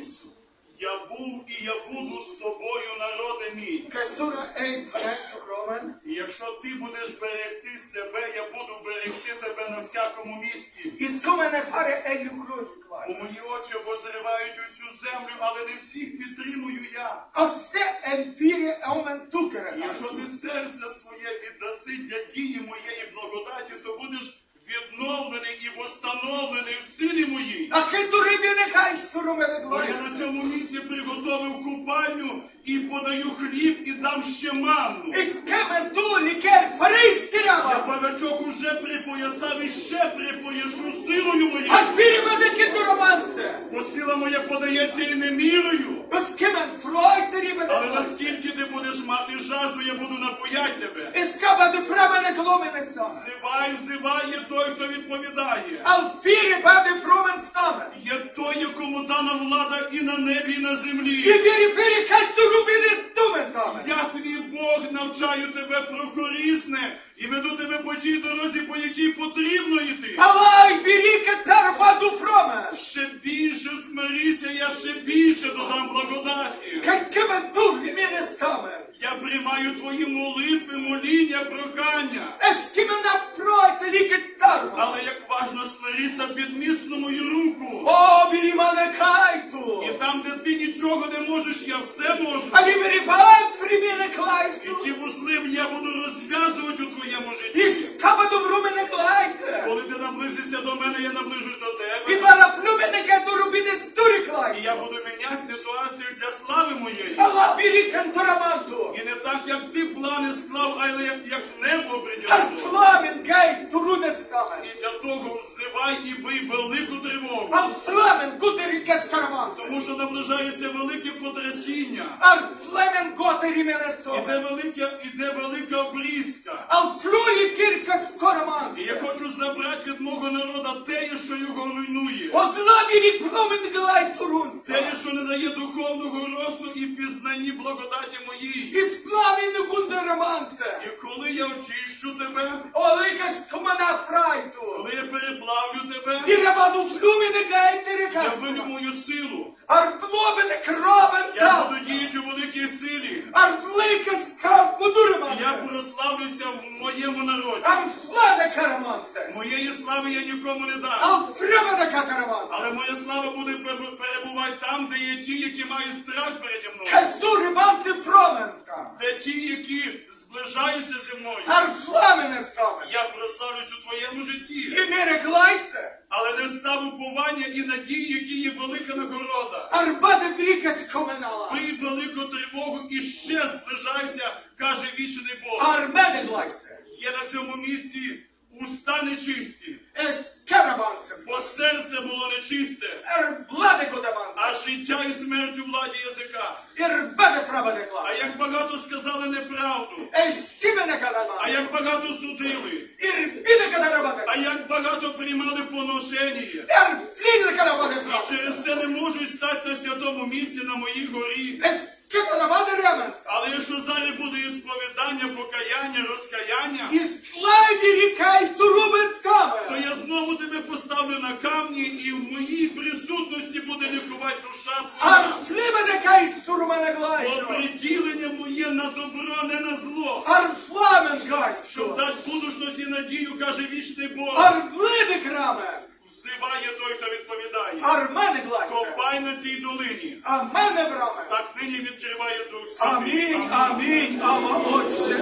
Ісу. Я був і я буду з тобою, народе мій. І якщо ти будеш берегти себе, я буду берегти тебе на всякому місці. У мої очі обозривають усю землю, але не всіх підтримую я. Якщо ти серце своє віддаси для дії моєї благодаті, то будеш відновлений і восстановлений в силі моїй. А ке дурибі нехай сурумене Бо я на цьому місці приготовив купальню і подаю хліб і дам ще манну. Іскемен ту лікер фарей Я сірява. багачок уже припоясав і ще припояшу силою моєю. А фірі мене кіду романце. Бо сила моя подається і не мірою. Оскемен фройдері мене Але наскільки ти мати жажду, я буду напоять тебе. Іскаба де фрамене гломене стане. Зивай, взивай є той, хто відповідає. Алфірі баде фромен стане. Є той, якому дана влада і на небі, і на І землі. вірі фірі кайсу рубіни дументаме. Я твій Бог навчаю тебе про корисне і веду тебе по тій дорозі, по якій потрібно йти. Алай віріке тарбаду фроме. Ще більше смирися, я ще більше додам благодаті. Какеме дурі мене стаме. Приймаю твої молитви, моління, прохання. Ескіме на фройте ліке старма. Але як важно смирися під міцну мою руку. О, вірі мене кайту. І там, де ти нічого не можеш, я все можу. Алі вірі бафрі мене І клайсу. ті вузли я буду розв'язувати у твоєму житті. І скабаду вру мене клайте. Коли ти наблизишся до мене, я наближусь до І тебе. мене кеду рубіни стурі І я буду міняти ситуацію для слави моєї. Алла вірі кентораманту. Так, як ти плани склав, але як, як небо гай стаме. І для того взивай і бий велику тривогу. Тому що наближається велике потрясіння. Ар фламен готері мене Іде велика, іде велика обрізка. Ар флуї кірка І я хочу забрати від мого народу те, що його руйнує. Озла вірі фламен глай турунста. Те, що не дає духовного росту і пізнанні благодаті моїй. І. І коли я очищу тебе, Олика скомана фрайту. коли я переплавлю тебе, І рабаду флуміне гай я вилю мою силу. Артловене кровен Я буду діяти у великій силі. Артлика скав І я прославлюся в моєму народі. Арфлане караманце. Моєї слави я нікому не дам. Алфревене катараманце. Але моя слава буде пер- перебувати там, де є ті, які мають страх переді мною. Кайсури банти фроменка. Де ті, які зближаються зі мною. Арфламене стаме. Я прославлюсь у твоєму житті. І не реклайся. Але не став уповання і надії, які є велика нагорода. Арбаде гріка скоменала. Бий велику тривогу і ще зближайся, каже вічний Бог. Арбеде глайся. Є на цьому місці уста нечисті, Ес карабанце. бо серце було нечисте, Ербладе годаман. а життя і смерть у владі язика. А як багато сказали неправду, а як багато судили, а як багато приймали поношення. І через це не можуть стати на святому місці на моїй горі. Ременце. Але якщо зараз буде і сповідання, покаяння, розкаяння, І слайді рікай сурубе то я знову тебе поставлю на камні, і в моїй присутності буде лікувати душа твоя. Арфлімене кай сурмене Бо глайшо. приділення моє на добро, не на зло. Арфламен Щоб гайсо. дати будучності і надію, каже вічний Бог. Арглиде краме. Взиває той, хто відповідає. Армене глайсе. Копай на цій долині. Амене браме. Так нині відкриває Дух Святий. Амінь, амінь, Ава Отче,